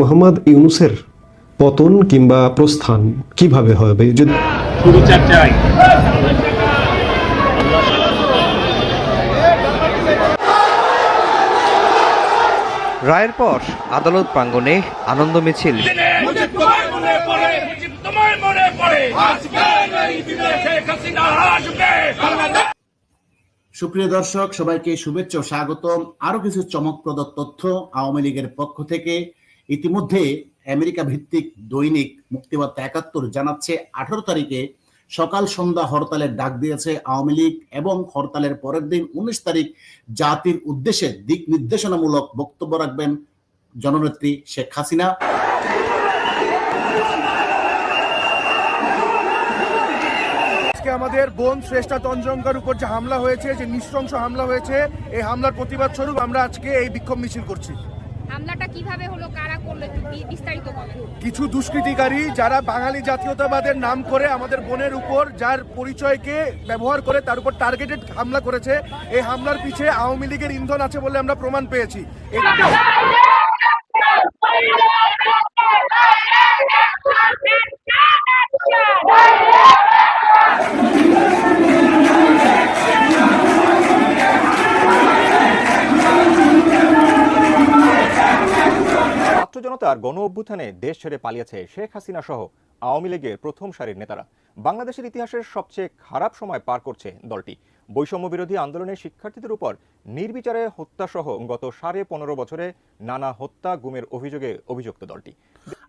মোহাম্মদ ইউনুসের পতন কিংবা প্রস্থান কীভাবে হবে? যদি রায়ের পর আদালত প্রাঙ্গণে আনন্দ মিছিল। সুপ্রিয় দর্শক সবাইকে শুভেচ্ছা ও স্বাগতম। আরও কিছু চমকপ্রদ তথ্য আওয়ামী লীগের পক্ষ থেকে। ইতিমধ্যে আমেরিকা ভিত্তিক দৈনিক মুক্তিবার্তা একাত্তর জানাচ্ছে, আঠারো তারিখে সকাল সন্ধ্যা হরতালের ডাক দিয়েছে আওয়ামী লীগ এবং হরতালের পরের দিন উনিশ তারিখ জাতির উদ্দেশ্যে দিক নির্দেশনামূলক বক্তব্য রাখবেন জননেত্রী শেখ হাসিনা। আমাদের বোন শ্রেষ্ঠা তঞ্জঙ্কার উপর যে হামলা হয়েছে, যে নৃশংস হামলা হয়েছে, এই হামলার প্রতিবাদ স্বরূপ আমরা আজকে এই বিক্ষোভ মিছিল করছি। হামলাটা কীভাবে হলো কারা করল বিস্তারিত কিছু দুষ্কৃতিকারী যারা বাঙালি জাতীয়তাবাদের নাম করে আমাদের বোনের উপর যার পরিচয়কে ব্যবহার করে তার উপর টার্গেটেড হামলা করেছে এই হামলার পিছে আওয়ামী লীগের ইন্ধন আছে বলে আমরা প্রমাণ পেয়েছি। জনতার গণ অভ্যুত্থানে দেশ ছেড়ে পালিয়েছে শেখ হাসিনা সহ আওয়ামী লীগের প্রথম সারির নেতারা। বাংলাদেশের ইতিহাসের সবচেয়ে খারাপ সময় পার করছে দলটি। বৈষম্য বিরোধী আন্দোলনের শিক্ষার্থীদের উপর নির্বিচারে হত্যাসহ গত সাড়ে পনেরো বছরে নানা হত্যা, গুমের অভিযোগে অভিযুক্ত দলটি।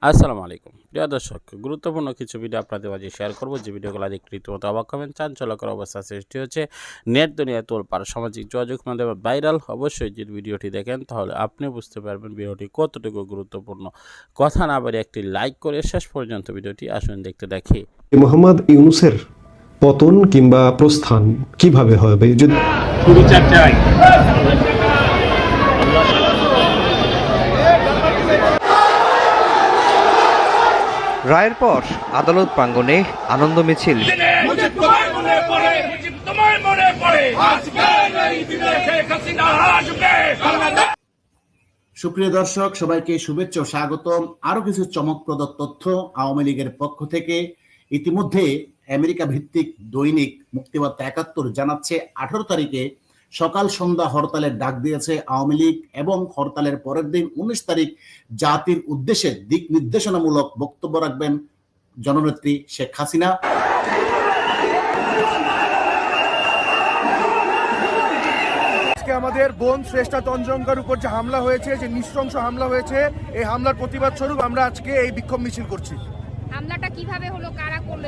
আসসালামু আলাইকুম। প্রিয় দর্শক গুরুত্বপূর্ণ কিছু ভিডিও আপনাদের মাঝে শেয়ার করব। যে ভিডিওগুলো দেখতে রীতিমতো অবাক হবেন চাঞ্চল্যকর অবস্থা সৃষ্টি হচ্ছে নেট দুনিয়ায় তোলপাড় সামাজিক যোগাযোগ মাধ্যমে ভাইরাল অবশ্যই যদি ভিডিওটি দেখেন তাহলে আপনি বুঝতে পারবেন ভিডিওটি কতটুকু গুরুত্বপূর্ণ। কথা না বাড়ি একটি লাইক করে শেষ পর্যন্ত ভিডিওটি আসুন দেখতে দেখি। মোহাম্মদ ইউনুসের পতন কিংবা প্রস্থান কীভাবে হবে? যদি শুরু চাই রায়ের পর আদালত প্রাঙ্গণে আনন্দ মিছিল। মনে মনে সুপ্রিয় দর্শক সবাইকে শুভেচ্ছা ও স্বাগতম। আরও কিছু চমকপ্রদ তথ্য আওয়ামী লীগের পক্ষ থেকে। ইতিমধ্যে আমেরিকা ভিত্তিক দৈনিক মুক্তিবার্তা একাত্তর জানাচ্ছে আঠারো তারিখে সকাল সন্ধ্যা হরতালের ডাক দিয়েছে আওয়ামী লীগ এবং হরতালের পরের দিন উনিশ তারিখ জাতির উদ্দেশ্যে দিক নির্দেশনামূলক বক্তব্য রাখবেন জননেত্রী শেখ হাসিনা। আজকে আমাদের বোন শ্রেষ্ঠা তঞ্জঙ্কার উপর যে হামলা হয়েছে, যে নৃশংস হামলা হয়েছে, এই হামলার প্রতিবাদ স্বরূপ আমরা আজকে এই বিক্ষোভ মিছিল করছি। হামলাটা কীভাবে হলো, কারা করল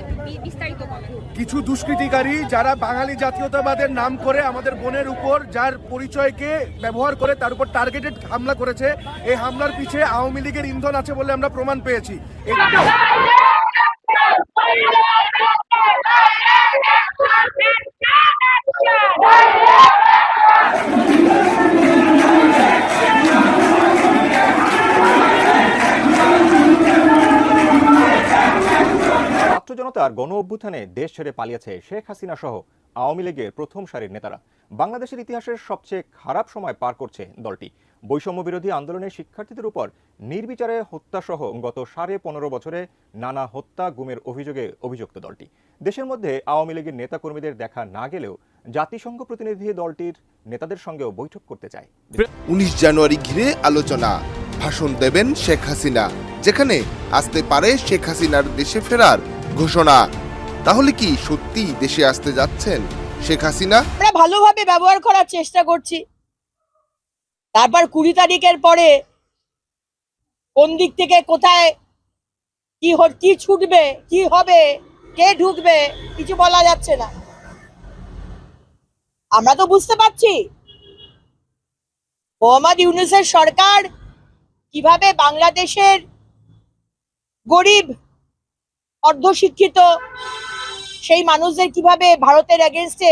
বিস্তারিত কিছু দুষ্কৃতিকারী যারা বাঙালি জাতীয়তাবাদের নাম করে আমাদের বোনের উপর, যার পরিচয়কে ব্যবহার করে তার উপর টার্গেটেড হামলা করেছে, এই হামলার পিছে আওয়ামী লীগের ইন্ধন আছে বলে আমরা প্রমাণ পেয়েছি। জনতার গণ অভ্যুত্থানে দেশ ছেড়ে পালিয়েছে শেখ হাসিনা সহ আওয়ামী লীগের প্রথম সারির নেতারা। বাংলাদেশের ইতিহাসের সবচেয়ে খারাপ সময় পার করছে দলটি। বৈষম্য বিরোধী আন্দোলনের শিক্ষার্থীদের উপর নির্বিচারে হত্যাসহ গত সাড়ে পনেরো বছরে নানা হত্যা, গুমের অভিযোগে অভিযুক্ত দলটি। দেশের মধ্যে আওয়ামী লীগের নেতাকর্মীদের দেখা না গেলেও জাতিসংঘ প্রতিনিধি দলটির নেতাদের সঙ্গেও বৈঠক করতে চায়। উনিশ জানুয়ারি ঘিরে আলোচনা। ভাষণ দেবেন শেখ হাসিনা, যেখানে আসতে পারে শেখ হাসিনার দেশে ফেরার ঘোষণা। তাহলে কি সত্যি দেশে আসতে যাচ্ছেন শেখ হাসিনা? আমরা ভালোভাবে ব্যবহার করার চেষ্টা করছি। তারপর কুড়ি তারিখের পরে কোন দিক থেকে কোথায় কি কি ছুটবে, কি হবে, কে ঢুকবে কিছু বলা যাচ্ছে না। আমরা তো বুঝতে পারছি। মোহাম্মদ ইউনুসের সরকার কীভাবে বাংলাদেশের গরিব অর্ধশিক্ষিত, সেই মানুষদের কীভাবে ভারতের এগেনস্টে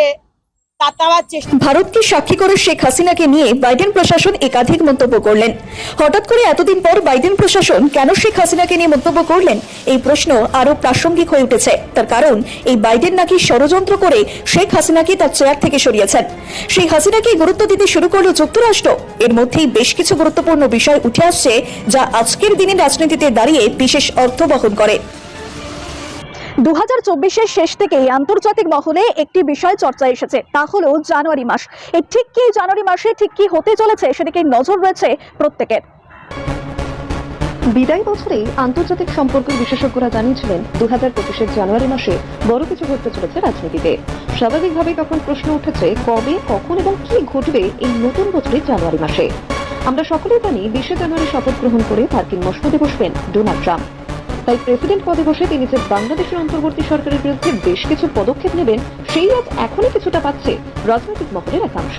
ভারতকে সাক্ষী করে শেখ হাসিনাকে নিয়ে বাইডেন প্রশাসন একাধিক মন্তব্য করলেন। হঠাৎ করে এতদিন পর বাইডেন প্রশাসন কেন শেখ হাসিনাকে নিয়ে মন্তব্য করলেন? এই প্রশ্ন আরও প্রাসঙ্গিক হয়ে উঠেছে। তার কারণ, এই বাইডেন নাকি ষড়যন্ত্র করে শেখ হাসিনাকে তার চেয়ার থেকে সরিয়েছেন। সেই হাসিনাকে গুরুত্ব দিতে শুরু করল যুক্তরাষ্ট্র। এর মধ্যেই বেশ কিছু গুরুত্বপূর্ণ বিষয় উঠে আসছে, যা আজকের দিনে রাজনীতিতে দাঁড়িয়ে বিশেষ অর্থ বহন করে। দু হাজার শেষ থেকেই আন্তর্জাতিক মহলে একটি বিষয় চর্চায় এসেছে, তা জানুয়ারি মাস। ঠিক কি জানুয়ারি মাসে ঠিক কি হতে চলেছে সেদিকে নজর রয়েছে প্রত্যেকের। বিদায় বছরেই আন্তর্জাতিক সম্পর্ক বিশেষজ্ঞরা জানিয়েছিলেন দু হাজার জানুয়ারি মাসে বড় কিছু ঘটতে চলেছে রাজনীতিতে। স্বাভাবিকভাবে তখন প্রশ্ন উঠেছে, কবে, কখন এবং কি ঘটবে এই নতুন বছরের জানুয়ারি মাসে। আমরা সকলেই জানি, বিশে জানুয়ারি শপথ গ্রহণ করে মার্কিন মসনদে বসবেন ডোনাল্ড ট্রাম্প। তাই প্রেসিডেন্ট পদে বসে তিনি যে বাংলাদেশের অন্তর্বর্তী সরকারের বিরুদ্ধে বেশ কিছু পদক্ষেপ নেবেন, সেই রাত এখনই কিছুটা পাচ্ছে রাজনৈতিক মহলের একাংশ।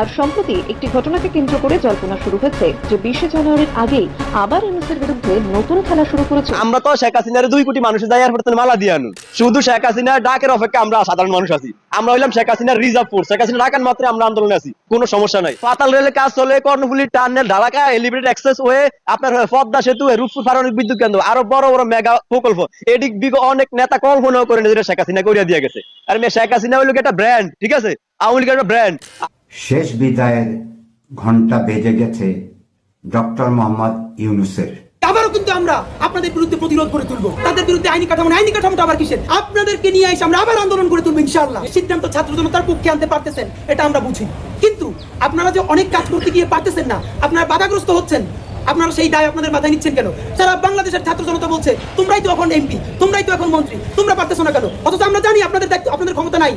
আর সম্প্রতি একটি ঘটনাকে কেন্দ্র করে জল্পনা শুরু হয়েছে যে বিশে জানুয়ারির আগেই আবার ইউনুসের বিরুদ্ধে নতুন খেলা শুরু করেছে। আমরা তো শেখ হাসিনার দুই কোটি মানুষের দায় এয়ারপোর্টে মালা দিয়ে আনু শুধু শেখ হাসিনার ডাকের অপেক্ষা আমরা সাধারণ মানুষ আছি। আমরা হইলাম শেখ হাসিনার রিজার্ভ ফোর্স শেখ হাসিনা ডাকার মাত্রে আমরা আন্দোলনে আছি। কোনো সমস্যা নাই। পাতাল রেলের কাজ চলে, কর্ণফুলি টার্নেল ঢালাকা এলিভেটেড এক্সপ্রেস ওয়ে আপনার পদ্মা সেতু রূপপুর পারমাণবিক বিদ্যুৎ কেন্দ্র, আরও বড় বড় মেগা প্রকল্প। এদিক বিগ অনেক নেতা কল্পনাও করে নিজেরা শেখ হাসিনা করিয়া দিয়ে গেছে। আর শেখ হাসিনা হইল একটা ব্র্যান্ড ঠিক আছে? আওয়ামী লীগের একটা ব্র্যান্ড শেষ বিদায়ের ঘণ্টা বেজে গেছে ডক্টর মোহাম্মদ ইউনুসের। আবারও কিন্তু আমরা আপনাদের বিরুদ্ধে প্রতিরোধ করে তাদের বিরুদ্ধে আইনি কাঠামো আইনি আবার কিসের? আপনাদেরকে নিয়ে এসে আমরা আবার আন্দোলন করে তুলবো সিদ্ধান্ত ছাত্র জনতার পক্ষে আনতে পারতেছেন, এটা আমরা বুঝি। কিন্তু আপনারা যে অনেক কাজ করতে গিয়ে পারতেছেন না, আপনারা বাধাগ্রস্ত হচ্ছেন, আপনারা সেই দায় আপনাদের মাথায় নিচ্ছেন কেন? সারা বাংলাদেশের ছাত্র জনতা বলছে, তোমরাই তো এখন এমপি, তোমরাই তো এখন মন্ত্রী, তোমরা পারতেছো না কেন? অথচ আমরা জানি আপনাদের আপনাদের ক্ষমতা নাই।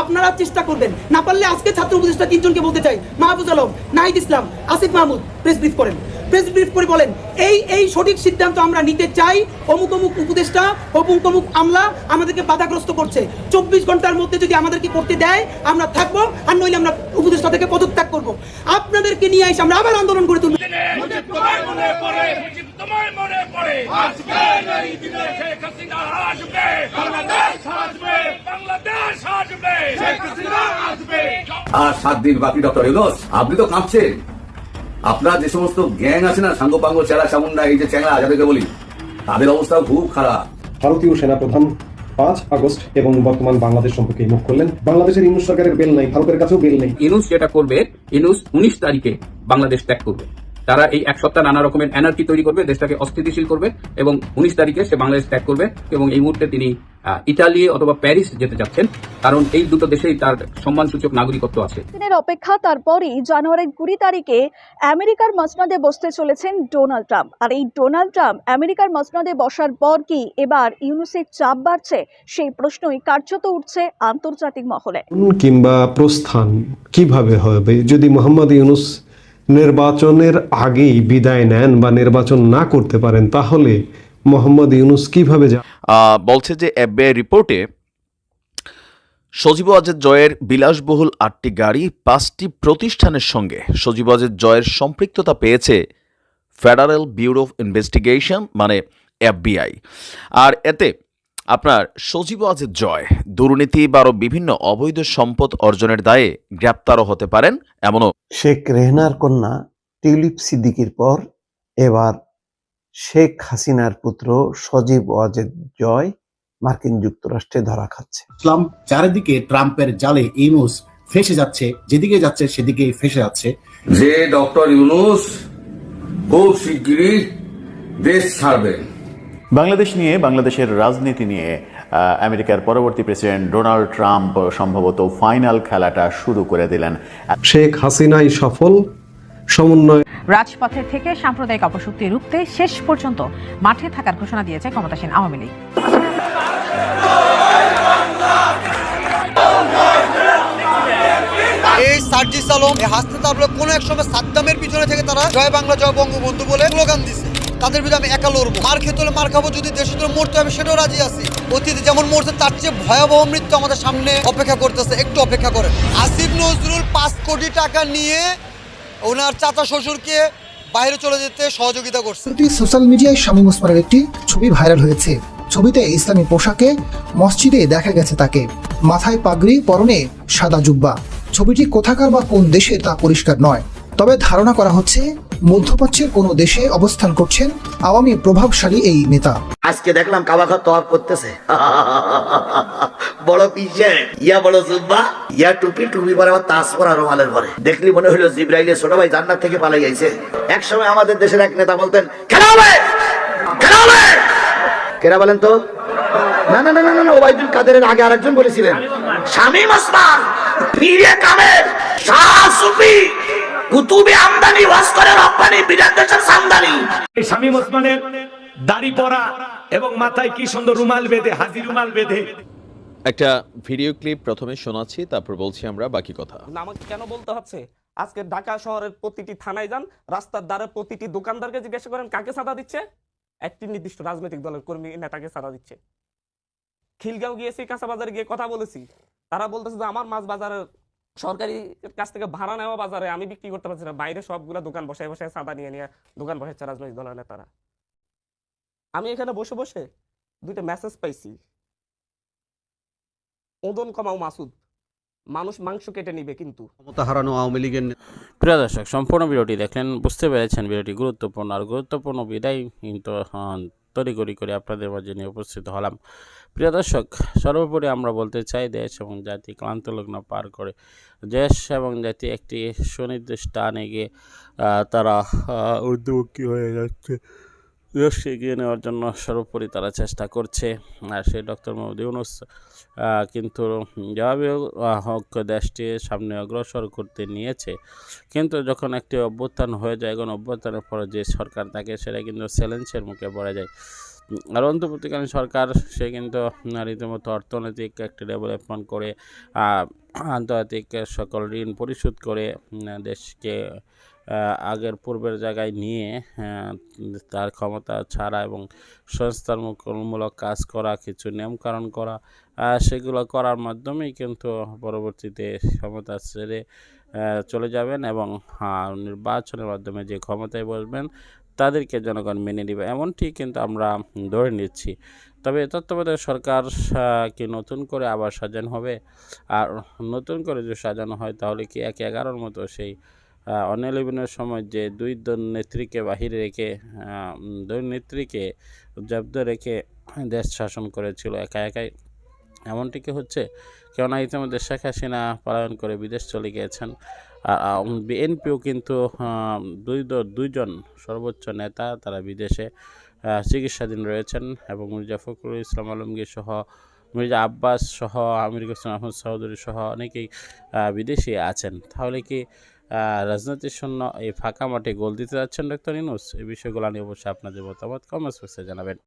আপনারা চেষ্টা করবেন। না পারলে আজকে ছাত্র উপদেষ্টা তিনজনকে বলতে চাই। মাহবুজ আলম, নাহিদ ইসলাম, আসিফ মাহমুদ, প্রেস ব্রিফ করেন। প্রেস ব্রিফ করে বলেন, এই এই সঠিক সিদ্ধান্ত আমরা নিতে চাই। অমুক অমুক উপদেষ্টা, অমুক অমুক আমলা আমাদেরকে বাধাগ্রস্ত করছে। চব্বিশ ঘণ্টার মধ্যে যদি আমাদেরকে করতে দেয়, আমরা থাকব আর নইলে আমরা উপদেষ্টা থেকে পদত্যাগ করব। আপনাদেরকে নিয়ে এসে আমরা আবার আন্দোলন করে তুলব। তোমায় মনে পড়ে। আজকে এই দিনে শেখ হাসিনা আসবে বাংলাদেশ আসবে। বাংলাদেশ আসবে শেখ হাসিনা আসবে আর সাত দিন বাকি ডক্টর ইউনুস আপনি তো কাঁপছেন। আপনার যে সমস্ত গ্যাং আছে না সাঙ্গপাঙ্গ চেলা চামুন্ডা এই যে চ্যাংড়া যাদেরকে বলি তাদের অবস্থা খুব খারাপ। ভারতীয় সেনাপ্রধান পাঁচ আগস্ট এবং বর্তমান বাংলাদেশ সম্পর্কে মুখ করলেন বাংলাদেশের ইনুস সরকারের বেল নেই ভারতের কাছেও বেল নেই। ইনুস যেটা করবে ইনুস উনিশ তারিখে বাংলাদেশ ত্যাগ করবে। তারা এই এক সপ্তাহ নানা রকমের এনার্জি তৈরি করবে দেশটাকে অস্থিতিশীল করবে এবং উনিশ তারিখে সে বাংলাদেশ ত্যাগ করবে এবং এই মুহূর্তে তিনি ইটালি অথবা প্যারিস যেতে যাচ্ছেন। কারণ এই দুটো দেশেই তার সম্মানসূচক নাগরিকত্ব আছে। দিনের অপেক্ষা তারপরই জানুয়ারির কুড়ি তারিখে আমেরিকার মসনদে বসতে চলেছেন ডোনাল্ড ট্রাম্প। আর এই ডোনাল্ড ট্রাম্প আমেরিকার মসনদে বসার পর কি এবার ইউনুসের চাপ বাড়ছে? সেই প্রশ্নই কার্যত উঠছে আন্তর্জাতিক মহলে। কিংবা প্রস্থান কীভাবে হবে? যদি মোহাম্মদ ইউনুস নির্বাচনের আগেই বিদায় নেন বা নির্বাচন না করতে পারেন, তাহলে মোহাম্মদ ইউনুস কীভাবে বলছে যে এফবিআই রিপোর্টে সজীব অজের জয়ের বিলাসবহুল আটটি গাড়ি পাঁচটি প্রতিষ্ঠানের সঙ্গে সজীব অজের জয়ের সম্পৃক্ততা পেয়েছে ফেডারেল ব্যুরো অফ ইনভেস্টিগেশন মানে এফবিআই। আর এতে আপনার সজীব অজের জয় দুর্নীতি বা আরও বিভিন্ন অবৈধ সম্পদ অর্জনের দায়ে গ্রেপ্তারও হতে পারেন এমনও শেখ রেহনার কন্যা টিউলিপ সিদ্দিকির পর এবার শেখ হাসিনার পুত্র সজীব ওয়াজেদ জয় মার্কিন যুক্তরাষ্ট্রে ধরা খাচ্ছে। ইসলাম চারিদিকে ট্রাম্পের জালে ইউনুস ফেসে যাচ্ছে যেদিকে যাচ্ছে সেদিকে ফেসে যাচ্ছে। যে ডক্টর ইউনুস খুব শিগগিরই দেশ ছাড়বেন। বাংলাদেশ নিয়ে বাংলাদেশের রাজনীতি নিয়ে আমেরিকার পরবর্তী প্রেসিডেন্ট ডোনাল্ড ট্রাম্প সম্ভবত ফাইনাল খেলাটা শুরু করে দিলেন। শেখ হাসিনাই সফল সমন্বয় রাজপথের থেকে সাম্প্রদায়িক অপশক্তি রুখতে শেষ পর্যন্ত মাঠে থাকার ঘোষণা দিয়েছে ক্ষমতাসীন আওয়ামী লীগ। এই সার্জিস আলম এই হাসতে তারপরে কোনো এক সময় সাদ্দামের পিছনে থেকে তারা জয় বাংলা জয় বঙ্গবন্ধু বলে স্লোগান দিছে। তাদের বিরুদ্ধে আমি একা লড়বো। মার খেতে হলে মার খাব, যদি দেশের জন্য মরতে হবে সেটাও রাজি আছি। অতীতে যেমন মরছে, তার চেয়ে ভয়াবহ মৃত্যু আমাদের সামনে অপেক্ষা করতেছে। একটু অপেক্ষা করেন। আসিফ নজরুল পাঁচ কোটি টাকা নিয়ে ওনার চাচা শ্বশুরকে বাইরে চলে যেতে সহযোগিতা করছে। সোশ্যাল মিডিয়ায় শামীম ওসমানের একটি ছবি ভাইরাল হয়েছে। ছবিতে ইসলামী পোশাকে মসজিদে দেখা গেছে তাকে। মাথায় পাগড়ি, পরনে সাদা জুব্বা। ছবিটি কোথাকার বা কোন দেশে তা পরিষ্কার নয়। তবে ধারণা করা হচ্ছে মধ্যপ্রাচ্যের কোনো দেশে অবস্থান করছেন আওয়ামী প্রভাবশালী এই নেতা। আজকে দেখলাম কাবাখত তওয়াব করতেছে। বড় পিছে। ইয়া বড় জুব্বা, ইয়া টুপি টুপি পরে আবার তাস পরা রুমালের পরে। দেখলি মনে হলো জিব্রাইলের ছোট ভাই জান্নাত থেকে পালাই যাইছে এক সময় আমাদের দেশের এক নেতা বলতেন খেলা হবে? খেলা হবে? কেরা বলেন তো? না না না না না ওবাইদুল কাদেরের আগে আরেকজন বলেছিলেন, শামীম ওসমান, পীরে কামের শাহ সুফি। কুতুবে আমদানি ওয়াজ করে রপ্তানি বিরাট দেশের সামদানি এই শামীম ওসমানের দাড়ি পরা এবং মাথায় কি সুন্দর রুমাল বেঁধে হাজি রুমাল বেঁধে। একটা ভিডিও ক্লিপ প্রথমে শোনাচ্ছি তারপর বলছি আমরা বাকি কথা। আমাকে কেন বলতে হচ্ছে? আজকে ঢাকা শহরের প্রতিটি থানায় যান রাস্তার ধারে প্রতিটি দোকানদারকে জিজ্ঞাসা করেন কাকে সাদা দিচ্ছে? একটি নির্দিষ্ট রাজনৈতিক দলের কর্মী নেতাকে সাদা দিচ্ছে। খিলগাঁও গিয়েছি কাঁচা বাজারে গিয়ে কথা বলেছি। তারা বলতেছে যে আমার মাছ বাজারের সরকারি কাছ থেকে ভাড়া নেওয়া বাজারে আমি বিক্রি করতে পারছি না। বাইরে সবগুলা দোকান বসায় বসায় সাদা নিয়ে নিয়ে দোকান বসাচ্ছে রাজনৈতিক দলের নেতারা। আমি এখানে বসে বসে দুইটা মেসেজ পাইছি। ওদন কমাও মাসুদ। মানুষ মাংস কেটে নিবে কিন্তু। ক্ষমতা হারানো আওয়ামী লীগের প্রিয় দর্শক সম্পূর্ণ ভিডিওটি দেখলেন বুঝতে পেরেছেন ভিডিওটি গুরুত্বপূর্ণ। আর গুরুত্বপূর্ণ বিদায় কিন্তু আহ, তড়িঘড়ি করে আপনাদের মাঝে নিয়ে উপস্থিত হলাম। প্রিয় দর্শক সর্বোপরি আমরা বলতে চাই দেশ এবং জাতি ক্লান্ত লগ্ন পার করে দেশ এবং জাতি একটি সুনির্দিষ্ট টানে গিয়ে তারা উদ্যোগী হয়ে যাচ্ছে। দেশকে এগিয়ে নেওয়ার জন্য সর্বোপরি তারা চেষ্টা করছে। আর সেই ডক্টর মোহাম্মদ ইউনুস কিন্তু যেভাবে হোক দেশটি সামনে অগ্রসর করতে নিয়েছে। কিন্তু যখন একটি অভ্যুত্থান হয়ে যায়, এখন অভ্যুত্থানের পরে যে সরকার থাকে সেটা কিন্তু চ্যালেঞ্জের মুখে পড়ে যায়। আর অন্তর্বর্তীকালীন সরকার, সে কিন্তু রীতিমতো অর্থনৈতিক একটি ডেভেলপমেন্ট করে আন্তর্জাতিক সকল ঋণ পরিশোধ করে দেশকে আগের পূর্বের জায়গায় নিয়ে তার ক্ষমতা ছাড়া এবং সংস্থারমূলক কাজ করা, কিছু নিয়মকানুন করা সেগুলো করার মাধ্যমেই কিন্তু পরবর্তীতে ক্ষমতা ছেড়ে চলে যাবেন এবং নির্বাচনের মাধ্যমে যে ক্ষমতায় বসবেন, তাদেরকে জনগণ মেনে নেবে। এমনটি কিন্তু আমরা ধরে নিচ্ছি। তবে তত্ত্বাবধায়ক সরকার কি নতুন করে আবার সাজানো হবে? আর নতুন করে যদি সাজানো হয়, তাহলে কি এক এগারোর মতো সেই অনিলেভেনের সময় যে দুই দল নেত্রীকে বাহিরে রেখে দুই নেত্রীকে জব্দ রেখে দেশ শাসন করেছিল একা একাই। এমনটি কি হচ্ছে? কেননা ইতিমধ্যে শেখ হাসিনা পলায়ন করে বিদেশ চলে গিয়েছেন। বিএনপিও কিন্তু দুই দুইজন সর্বোচ্চ নেতা তারা বিদেশে চিকিৎসাধীন রয়েছেন এবং মির্জা ফখরুল ইসলাম আলমগীর সহ, মির্জা আব্বাস সহ, আমির হোসেন আহমদ চৌধুরী সহ অনেকেই বিদেশে আছেন। তাহলে কি রাজনীতির শূন্য এই ফাঁকা মাঠে গোল দিতে যাচ্ছেন ডক্টর ইনুস এই বিষয়গুলো নিয়ে অবশ্যই আপনাদের মতামত কমেন্টস বক্সে জানাবেন।